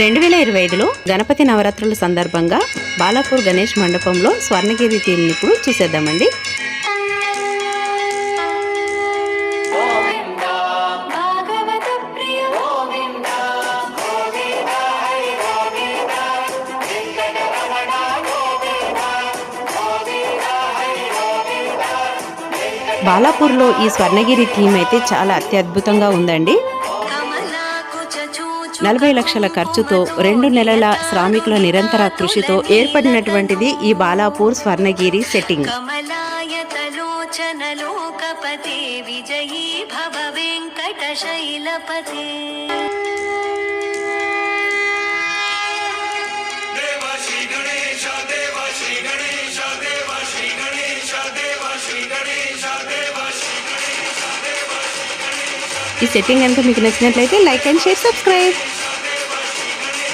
రెండు వేల ఇరవై ఐదులో గణపతి నవరాత్రుల సందర్భంగా బాలాపూర్ గణేష్ మండపంలో స్వర్ణగిరి థీమ్ని ఇప్పుడు చూసేద్దామండి. బాలాపూర్లో ఈ స్వర్ణగిరి థీమ్ అయితే చాలా అత్యద్భుతంగా ఉందండి. నలభై లక్షల ఖర్చుతో రెండు నెలల శ్రామికుల నిరంతర కృషితో ఏర్పడినటువంటిది ఈ బాలాపూర్ స్వర్ణగిరి సెట్టింగ్. విజయీ భవ వెంకట శైలపతే ఈ సెట్టింగ్ కనుక మీకు నచ్చినట్లయితే లైక్ అండ్ షేర్ సబ్స్క్రైబ్